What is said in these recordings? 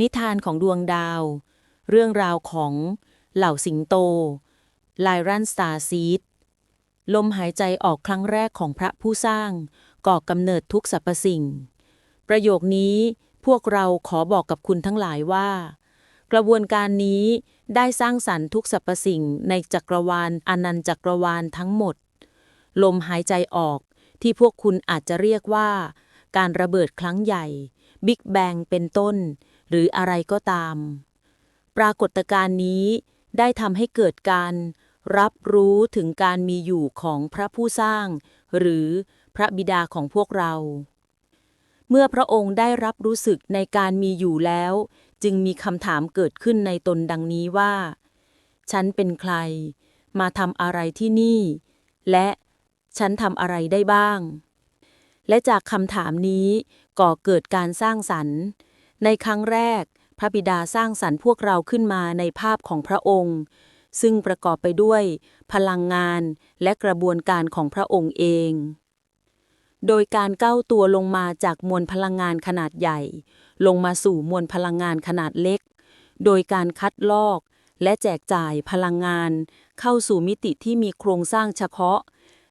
นิทานของดวงดาว เรื่องราวของเหล่าสิงโต ไลรันสตาซีด ลมหายใจออกครั้งแรกของพระผู้สร้าง ก่อกำเนิดทุกสรรพสิ่ง ประโยคนี้พวกเราขอบอกกับคุณทั้งหลายว่า กระบวนการนี้ได้สร้างสรรค์ทุกสรรพสิ่งในจักรวาลอนันต์จักรวาลทั้งหมด ลมหายใจออกที่พวกคุณอาจจะเรียกว่า การระเบิดครั้งใหญ่ บิ๊กแบงเป็นต้น หรืออะไรก็ตาม ปรากฏการณ์นี้ได้ทำให้เกิดการรับรู้ถึงการมีอยู่ของพระผู้สร้าง หรือพระบิดาของพวกเรา เมื่อพระองค์ได้รับรู้สึกในการมีอยู่แล้ว จึงมีคำถามเกิดขึ้นในตนดังนี้ว่า ฉันเป็นใคร มาทำอะไรที่นี่ และฉันทำอะไรได้บ้าง และจากคำถามนี้ก่อเกิดการสร้างสรรค์ ในครั้งแรก พระบิดาสร้างสรรค์พวกเราขึ้นมาในภาพของพระองค์ ซึ่งประกอบไปด้วย พลังงานและกระบวนการของพระองค์เอง โดยการก้าวตัวลงมาจากมวลพลังงานขนาดใหญ่ ลงมาสู่มวลพลังงานขนาดเล็ก โดยการคัดลอกและแจกจ่ายพลังงาน เข้าสู่มิติที่มีโครงสร้างเฉพาะ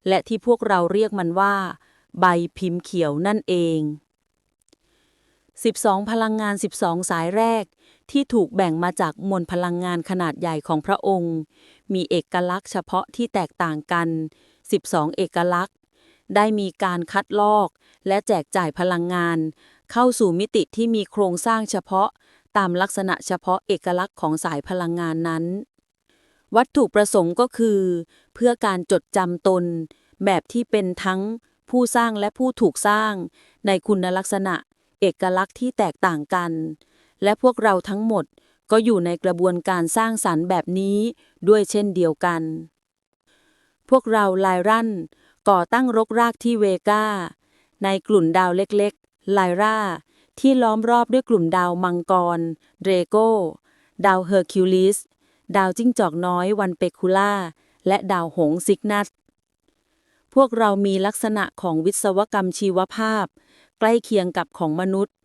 และที่พวกเราเรียกมันว่า ใบพิมพ์เขียวนั่นเอง 12 พลังงาน 12 สายแรก ที่ถูกแบ่งมาจากมวลพลังงานขนาดใหญ่ของพระองค์ มีเอกลักษณ์เฉพาะที่แตกต่างกัน 12 เอกลักษณ์ ได้มีการคัดลอก และแจกจ่ายพลังงาน เข้าสู่มิติที่มีโครงสร้างเฉพาะ ตามลักษณะเฉพาะเอกลักษณ์ของสายพลังงานนั้น วัตถุประสงค์ก็คือ เพื่อการจดจำตน แบบที่เป็นทั้งผู้สร้างและผู้ถูกสร้างในคุณลักษณะ เอกลักษณ์ที่แตกต่างกัน และพวกเราทั้งหมดก็อยู่ในกระบวนการสร้างสรรค์แบบนี้ด้วยเช่นเดียวกัน พวกเราไลรันก่อตั้งรกรากที่เวกาในกลุ่มดาวเล็กๆ ไลราที่ล้อมรอบด้วยกลุ่มดาวมังกร เดรโก ดาวเฮอร์คิวลิส ดาวจิ้งจอกน้อยวันเปคูล่า และดาวหงส์ซิกนัส พวกเรามีลักษณะของวิศวกรรมชีวภาพ ล้เคียงกับของมนุษย์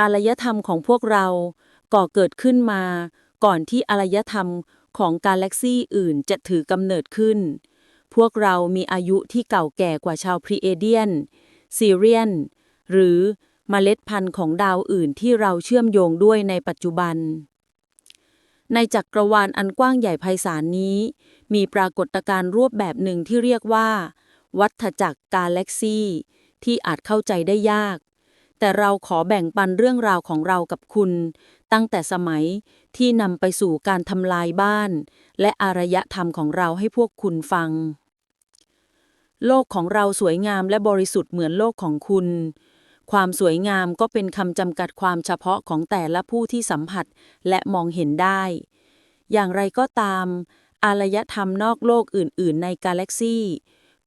อารยธรรมของพวกเราก่อเกิดขึ้นมา ก่อนที่อารยธรรมของกาแล็กซี่อื่นจะถือกำเนิดขึ้น พวกเรามีอายุที่เก่าแก่กว่าชาวพรีเอเดียน ซีเรียน หรือเมล็ดพันธุ์ของดาวอื่นที่เราเชื่อมโยงด้วยในปัจจุบัน ในจักรวาลอันกว้างใหญ่ไพศาลนี้ มีปรากฏการณ์รูปแบบหนึ่งที่เรียกว่า วัฏจักรกาแล็กซี่ ที่อาจเข้าใจได้ยาก แต่เราขอแบ่งปันเรื่องราวของเรากับคุณ ตั้งแต่สมัยที่นำไปสู่การทำลายบ้าน และอารยธรรมของเราให้พวกคุณฟัง โลกของเราสวยงามและบริสุทธิ์เหมือนโลกของคุณ ความสวยงามก็เป็นคำจำกัดความเฉพาะของแต่ละผู้ที่สัมผัสและมองเห็นได้ อย่างไรก็ตาม อารยธรรมนอกโลกอื่น ๆ ในกาแล็กซี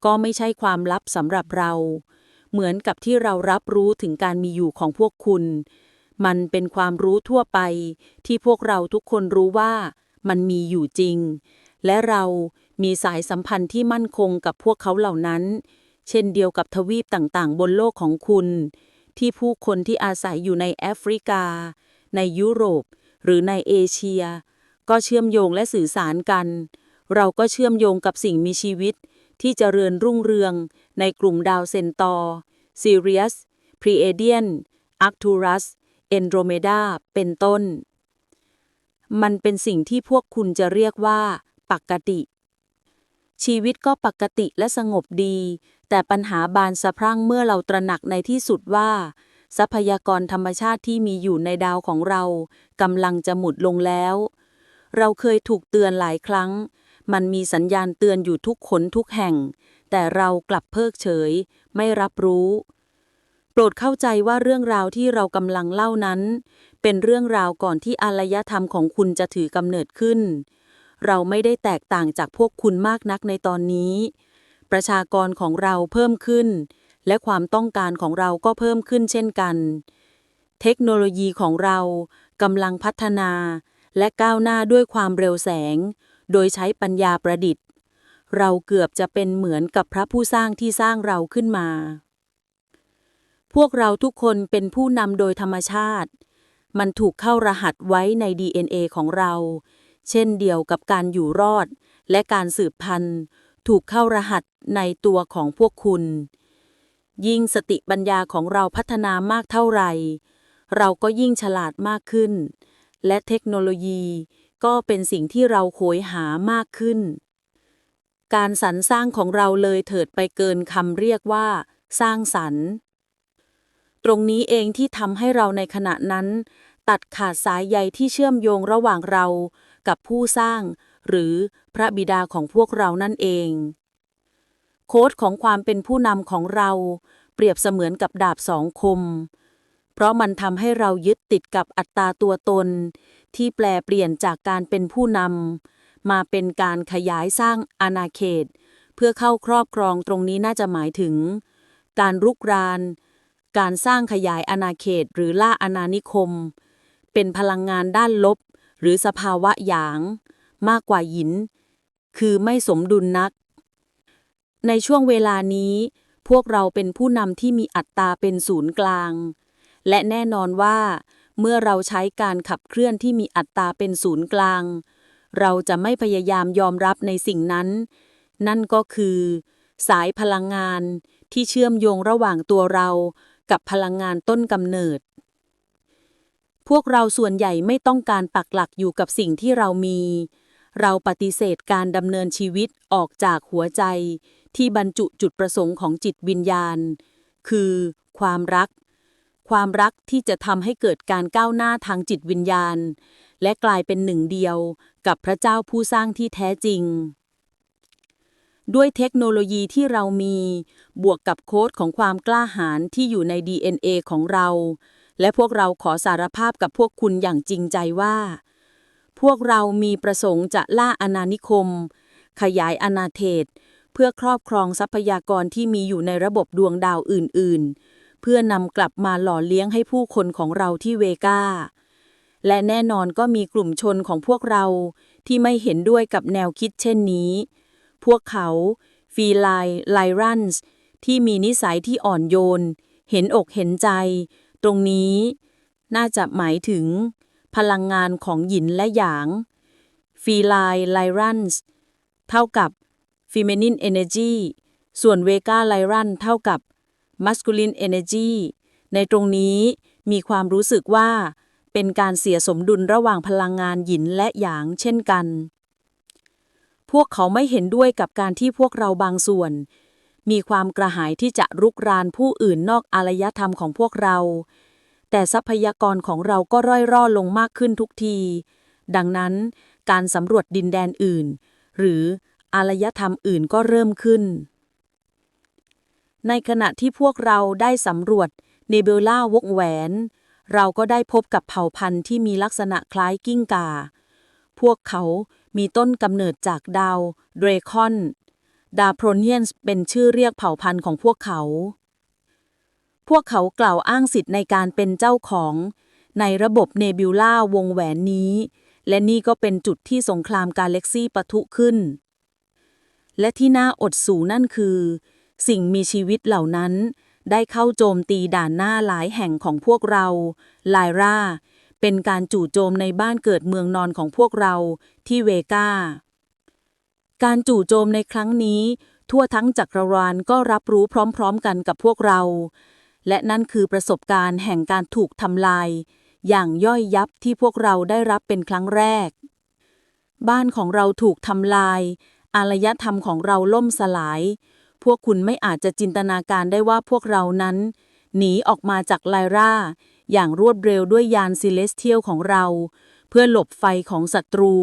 ก็ไม่ใช่ความลับสำหรับเรา เหมือนกับที่เรารับรู้ถึงการมีอยู่ของพวกคุณ มันเป็นความรู้ทั่วไป ที่พวกเราทุกคนรู้ว่ามันมีอยู่จริง และเรามีสายสัมพันธ์ที่มั่นคงกับพวกเขาเหล่านั้น เช่นเดียวกับทวีปต่างๆ บนโลกของคุณ ที่ผู้คนที่อาศัยอยู่ในแอฟริกา ในยุโรป หรือในเอเชีย ก็เชื่อมโยงและสื่อสารกัน เราก็เชื่อมโยงกับสิ่งมีชีวิต ที่จเจริญรุ่งเรืองในกลุ่มดาวเซนตอร์ซีเรียสพรีเอเดียนอาร์คทูรัสเอนโดรเมดาเป็นต้น มันเป็นสิ่งที่พวกคุณจะเรียกว่า ปกติ ชีวิตก็ปกติและสงบดี แต่ปัญหาบานสะพรั่งเมื่อเราตระหนักในที่สุดว่า ทรัพยากรธรรมชาติที่มีอยู่ในดาวของเรากำลังจะหมดลงแล้ว เราเคยถูกเตือนหลายครั้ง มันมีสัญญาณเตือนอยู่ทุกขนทุกแห่ง แต่เรากลับเพิกเฉย ไม่รับรู้ โปรดเข้าใจว่าเรื่องราวที่เรากำลังเล่านั้น เป็นเรื่องราวก่อนที่อารยธรรมของคุณจะถือกำเนิดขึ้น เราไม่ได้แตกต่างจากพวกคุณมากนักในตอนนี้ ประชากรของเราเพิ่มขึ้น และความต้องการของเราก็เพิ่มขึ้นเช่นกัน เทคโนโลยีของเรากำลังพัฒนาและก้าวหน้าด้วยความเร็วแสง โดยใช้ปัญญาประดิษฐ์ เราเกือบจะเป็นเหมือนกับพระผู้สร้างที่สร้างเราขึ้นมา พวกเราทุกคนเป็นผู้นำโดยธรรมชาติ มันถูกเข้ารหัสไว้ใน DNA ของเรา เช่นเดียวกับการอยู่รอด และการสืบพันธุ์ถูกเข้ารหัสในตัวของพวกคุณ ยิ่งสติปัญญาของเราพัฒนามากเท่าไหร่ เราก็ยิ่งฉลาดมากขึ้น และเทคโนโลยี ก็เป็นสิ่งที่เราโหยหามากขึ้น การสรรสร้างของเราเลยเถิดไปเกินคำเรียกว่า สร้างสรรค์ ตรงนี้เองที่ทำให้เราในขณะนั้น ตัดขาดสายใยที่เชื่อมโยงระหว่างเรากับผู้สร้าง หรือพระบิดาของพวกเรานั่นเอง โค้ดของความเป็นผู้นำของเรา เปรียบเสมือนกับดาบสองคม เพราะมันทำให้เรายึดติดกับอัตราตัวตน ที่แปลเปลี่ยนจากการเป็นผู้นำมาเป็นการขยายสร้างอาณาเขต เพื่อเข้าครอบครองตรงนี้น่าจะหมายถึง การรุกราน การสร้างขยายอาณาเขตหรือล่าอาณานิคม เป็นพลังงานด้านลบ หรือสภาวะหยาง มากกว่าหยิน คือไม่สมดุลนัก ในช่วงเวลานี้พวกเราเป็นผู้นำที่มีอัตตาเป็นศูนย์กลาง และแน่นอนว่า เมื่อเราใช้การขับเคลื่อนที่มีอัตตาเป็นศูนย์กลาง เราจะไม่พยายามยอมรับในสิ่งนั้น นั่นก็คือ สายพลังงานที่เชื่อมโยงระหว่างตัวเรากับพลังงานต้นกำเนิด พวกเราส่วนใหญ่ไม่ต้องการปักหลักอยู่กับสิ่งที่เรามี เราปฏิเสธการดำเนินชีวิตออกจากหัวใจ ที่บรรจุจุดประสงค์ของจิตวิญญาณ คือความรัก ความรักที่จะทำให้เกิดการก้าวหน้าทางจิตวิญญาณ และกลายเป็นหนึ่งเดียวกับพระเจ้าผู้สร้างที่แท้จริง ด้วยเทคโนโลยีที่เรามี บวกกับโค้ดของความกล้าหาญที่อยู่ใน DNA ของเรา และพวกเราขอสารภาพกับพวกคุณอย่างจริงใจว่า พวกเรามีประสงค์จะล่าอาณานิคม ขยายอาณาเขตเพื่อครอบครองทรัพยากรที่มีอยู่ในระบบดวงดาวอื่น ๆ เพื่อนำกลับมาหล่อเลี้ยงให้ผู้คนของเราที่เวกาและแน่นอนก็มีกลุ่มชนของพวกเราที่ไม่เห็นด้วยกับแนวคิดเช่นนี้ พวกเขา ฟีไลไลรันส์ที่มีนิสัยที่อ่อนโยน เห็นอกเห็นใจ ตรงนี้ น่าจะหมายถึง พลังงานของหยินและหยาง ฟีไลไลรันส์เท่ากับ Feminine Energy ส่วน Vega l y r a n เท่ากับ Masculine Energy ในตรงนี้มีความรู้สึกว่า เป็นการเสียสมดุลระหว่างพลังงานหยินและหยางเช่นกัน พวกเขาไม่เห็นด้วยกับการที่พวกเราบางส่วน มีความกระหายที่จะรุกรานผู้อื่นนอกอารยธรรมของพวกเรา แต่ทรัพยากรของเราก็ร่อยร่อลงมากขึ้นทุกที ดังนั้นการสำรวจดินแดนอื่น หรืออารยธรรมอื่นก็เริ่มขึ้น ในขณะที่พวกเราได้สำรวจเนเบลล่าวกแหวน เราก็ได้พบกับเผ่าพันธุ์ที่มีลักษณะคล้ายกิ้งก่า พวกเขามีต้นกำเนิดจากดาวเดรคอน ดาโพรเนียนเป็นชื่อเรียกเผ่าพันธุ์ของพวกเขา พวกเขากล่าวอ้างสิทธิ์ในการเป็นเจ้าของ ในระบบเนบิวล่าวงแหวนนี้ และนี่ก็เป็นจุดที่สงครามกาแล็กซี่ปะทุขึ้น และที่น่าอดสูนั่นคือ สิ่งมีชีวิตเหล่านั้น ได้เข้าโจมตีด่านหน้าหลายแห่งของพวกเราไลราเป็นการจู่โจมในบ้านเกิดเมืองนอนของพวกเราที่เวกาการจู่โจมในครั้งนี้ ทั่วทั้งจักรวาลก็รับรู้พร้อมๆกันกับพวกเรา และนั่นคือประสบการณ์แห่งการถูกทำลาย อย่างย่อยยับที่พวกเราได้รับเป็นครั้งแรก บ้านของเราถูกทำลาย อารยธรรมของเราล่มสลาย พวกคุณไม่อาจจะจินตนาการได้ว่าพวกเรานั้น หนีออกมาจากไลราอย่างรวดเร็วด้วยยานซิเลสเทียลของเรา เพื่อหลบไฟของศัตรู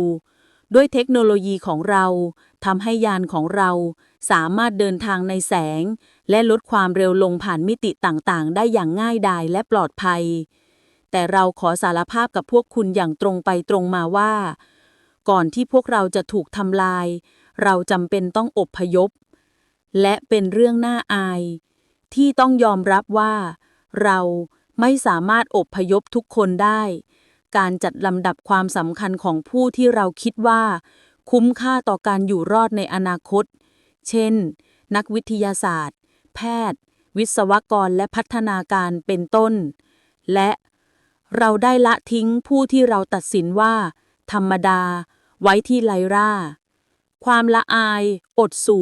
ด้วยเทคโนโลยีของเราทำให้ยานของเราสามารถเดินทางในแสง และลดความเร็วลงผ่านมิติต่างๆ ได้อย่างง่ายดายและปลอดภัย แต่เราขอสารภาพกับพวกคุณอย่างตรงไปตรงมาว่า ก่อนที่พวกเราจะถูกทำลาย เราจำเป็นต้องอบพยพ และเป็นเรื่องน่าอาย ที่ต้องยอมรับว่า เราไม่สามารถอบพยพทุกคนได้ การจัดลำดับความสำคัญของผู้ที่เราคิดว่า คุ้มค่าต่อการอยู่รอดในอนาคต เช่น นักวิทยาศาสตร์ แพทย์ วิศวกรและพัฒนาการเป็นต้น และเราได้ละทิ้งผู้ที่เราตัดสินว่า ธรรมดา ไว้ที่ไลร่า ความละอาย อดสู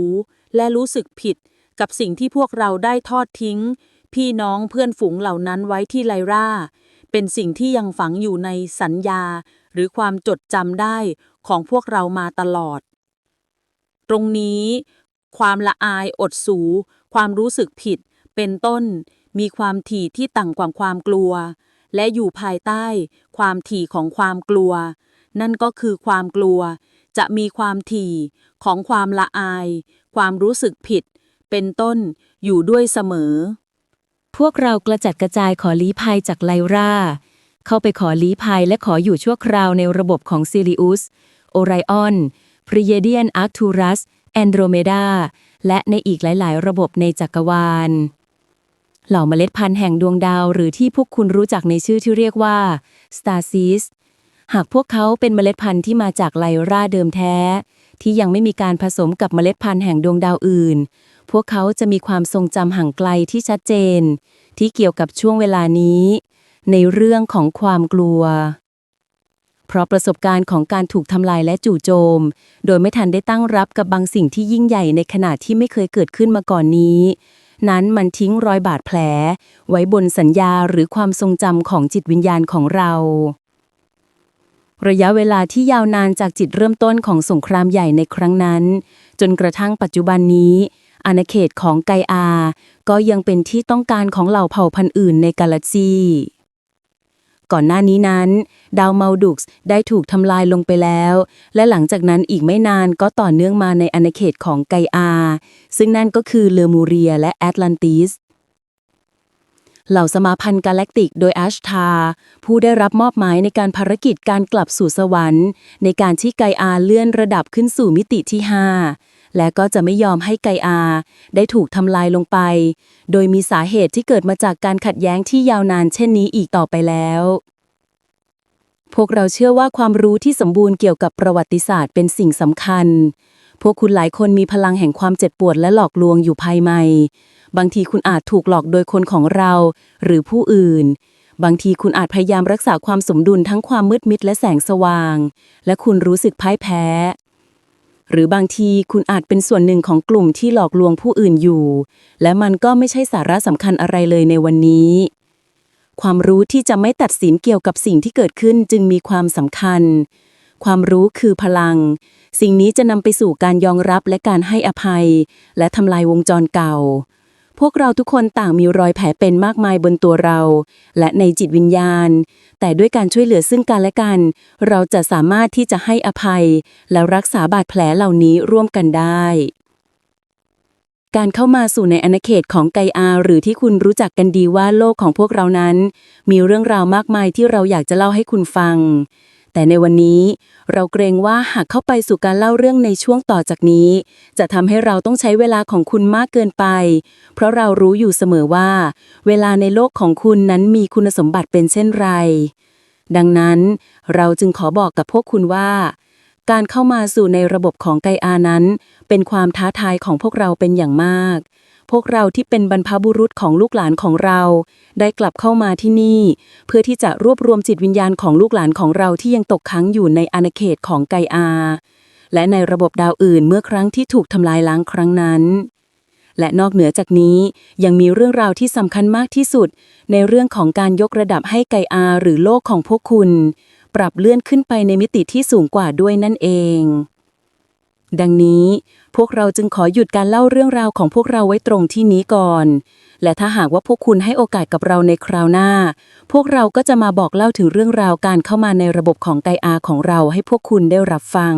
และรู้สึกผิดกับสิ่งที่พวกเราได้ทอดทิ้ง พี่น้องเพื่อนฝูงเหล่านั้นไว้ที่ไลราเป็นสิ่งที่ยังฝังอยู่ในสัญญา หรือความจดจำได้ของพวกเรามาตลอด ตรงนี้ ความละอายอดสู ความรู้สึกผิด เป็นต้น มีความถี่ที่ต่างกว่าความกลัว และอยู่ภายใต้ ความถี่ของความกลัว นั่นก็คือความกลัว จะมีความถี่ของความละอาย ความรู้สึกผิด เป็นต้นอยู่ด้วยเสมอ พวกเรากระจัดกระจายขอลี้ภัยจากไลราเข้าไปขอลี้ภัยและขออยู่ชั่วคราวในระบบของซิริอุส โอไรออน พรีเยเดียนอาร์ทูรัส แอนโดรเมดา และในอีกหลาย ๆ ระบบในจักรวาล เหล่าเมล็ดพันธุ์แห่งดวงดาวหรือที่พวกคุณรู้จักในชื่อที่เรียกว่าสตาร์ซีส หากพวกเขาเป็นเมล็ดพันธุ์ที่มาจากไลราเดิมแท้ ที่ยังไม่มีการผสมกับเมล็ดพันธุ์แห่งดวงดาวอื่น พวกเขาจะมีความทรงจำห่างไกลที่ชัดเจน ที่เกี่ยวกับช่วงเวลานี้ ในเรื่องของความกลัว เพราะประสบการณ์ของการถูกทำลายและจู่โจม โดยไม่ทันได้ตั้งรับกับบางสิ่งที่ยิ่งใหญ่ในขณะที่ไม่เคยเกิดขึ้นมาก่อนนี้ นั้นมันทิ้งรอยบาดแผล ไว้บนสัญญาหรือความทรงจำของจิตวิญญาณของเรา ระยะเวลาที่ยาวนานจากจิตเริ่มต้นของสงครามใหญ่ในครั้งนั้น จนกระทั่งปัจจุบันนี้ อาณาเขตของไกอา ก็ยังเป็นที่ต้องการของเหล่าเผ่าพันธุ์อื่นในกาแล็กซีก่อนหน้านี้นั้น ดาวเมัลดุกส์ได้ถูกทำลายลงไปแล้ว และหลังจากนั้นอีกไม่นานก็ต่อเนื่องมาในอาณาเขตของไกอา ซึ่งนั่นก็คือเลอมูเรียและแอตแลนติส เหล่าสมาพันธ์กาแล็กติกโดยอัชทา ผู้ได้รับมอบหมายในการภารกิจการกลับสู่สวรรค์ ในการที่ไกอาเลื่อนระดับขึ้นสู่มิติที่ 5 และก็จะไม่ยอมให้ไกอา ได้ถูกทำลายลงไป โดยมีสาเหตุที่เกิดมาจากการขัดแย้งที่ยาวนานเช่นนี้อีกต่อไปแล้ว พวกเราเชื่อว่าความรู้ที่สมบูรณ์เกี่ยวกับประวัติศาสตร์เป็นสิ่งสำคัญพวกคุณหลายคนมีพลังแห่งความเจ็บปวดและหลอกลวงอยู่ภายใน บางทีคุณอาจถูกหลอกโดยคนของเรา หรือผู้อื่น บางทีคุณอาจพยายามรักษาความสมดุลทั้งความมืดมิดและแสงสว่าง และคุณรู้สึกพ่ายแพ้ หรือบางทีคุณอาจเป็นส่วนหนึ่งของกลุ่มที่หลอกลวงผู้อื่นอยู่ และมันก็ไม่ใช่สาระสำคัญอะไรเลยในวันนี้ความรู้ที่จะไม่ตัดสินเกี่ยวกับสิ่งที่เกิดขึ้นจึงมีความสำคัญ ความรู้คือพลัง สิ่งนี้จะนำไปสู่การยอมรับและการให้อภัย และทำลายวงจรเก่า พวกเราทุกคนต่างมีรอยแผลเป็นมากมายบนตัวเรา และในจิตวิญญาณ แต่ด้วยการช่วยเหลือซึ่งกันและกัน เราจะสามารถที่จะให้อภัย และรักษาบาดแผลเหล่านี้ร่วมกันได้ การเข้ามาสู่ในอาณาเขตของไกอาหรือที่คุณรู้จักกันดีว่าโลกของพวกเรานั้น มีเรื่องราวมากมายที่เราอยากจะเล่าให้คุณฟัง แต่ในวันนี้เราเกรงว่าหากเข้าไปสู่การเล่าเรื่องในช่วงต่อจากนี้ จะทำให้เราต้องใช้เวลาของคุณมากเกินไป เพราะเรารู้อยู่เสมอว่า เวลาในโลกของคุณนั้นมีคุณสมบัติเป็นเช่นไร ดังนั้นเราจึงขอบอกกับพวกคุณว่า การเข้ามาสู่ในระบบของไกอานั้น เป็นความท้าทายของพวกเราเป็นอย่างมาก พวกเราที่เป็นบรรพบุรุษของลูกหลานของเรา ได้กลับเข้ามาที่นี่ เพื่อที่จะรวบรวมจิตวิญญาณของลูกหลานของเราที่ยังตกค้างอยู่ในอาณาเขตของไกอา และในระบบดาวอื่นเมื่อครั้งที่ถูกทำลายล้างครั้งนั้น และนอกเหนือจากนี้ยังมีเรื่องราวที่สำคัญมากที่สุด ในเรื่องของการยกระดับให้ไกอาหรือโลกของพวกคุณ ปรับเลื่อนขึ้นไปในมิติที่สูงกว่าด้วยนั่นเอง ดังนี้พวกเราจึงขอหยุดการเล่าเรื่องราวของพวกเราไว้ตรงที่นี้ก่อน และถ้าหากว่าพวกคุณให้โอกาสกับเราในคราวหน้า พวกเราก็จะมาบอกเล่าถึงเรื่องราวการเข้ามาในระบบของไกอาของเราให้พวกคุณได้รับฟัง